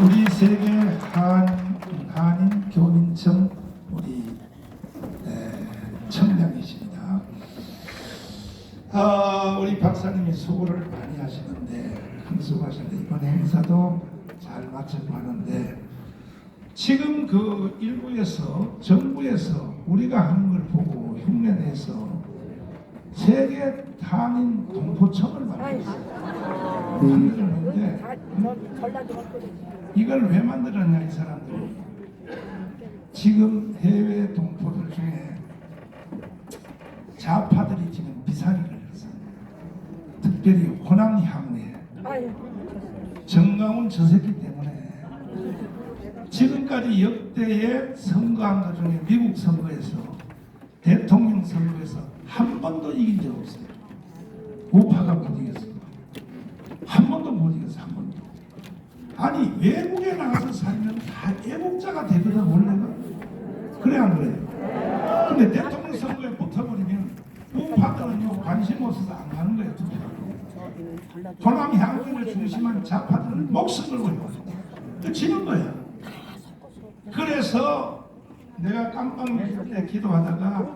우리 세계 한, 한인 교민청 우리 에, 청장이십니다. 아, 우리 박사님이 수고를 많이 하시는데 수고하시는데 이번 행사도 잘 마치고 하는데 지금 그 일부에서 정부에서 우리가 하는 걸 보고 흉내내서 세계 한인 동포청을 만들었어요. 만들었는데 이걸 왜 만들었냐 이 사람들이 지금 해외 동포들 중에 좌파들이 지금 비상이 걸렸어요. 특별히 호남 향내 정강훈 저 새끼 때문에 지금까지 역대의 선거한 것 중에 미국 선거에서 대통령 선거에서 한 번도 이긴 적 없어요. 우파가 못이겼어요. 한 번도 못 이겼어 한 번도. 아니 외국에 나가서 살면 다 애국자가 되거든 원래는. 그래 안 그래요? 근데 대통령 선거에 붙어버리면 우파들은요 관심 없어서 안 가는 거예요 투표하고 호남 향후를 중심한 좌파들은 목숨 걸고 있거든요. 그 지는 거예요. 그래서 내가 믿을 때 기도하다가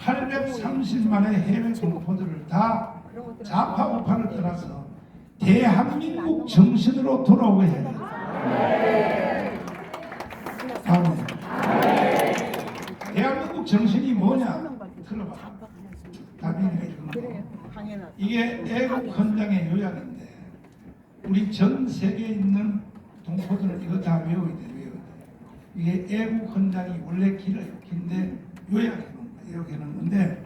830만의 해외 동포들을 다 좌파 우파를 떠나서 대한민국 정신으로 돌아오게 해야 돼요. 아멘. 대한민국 정신이 뭐냐? 들어봐. 내주는 거. 이게 애국 헌장의 요약인데 우리 전 세계에 있는 동포들은 이거 다 외워야 돼, 외워야 돼. 이게 애국 헌장이 원래 길어요. 긴데 요약해 놓은 거예요. 요약해 놓은 건데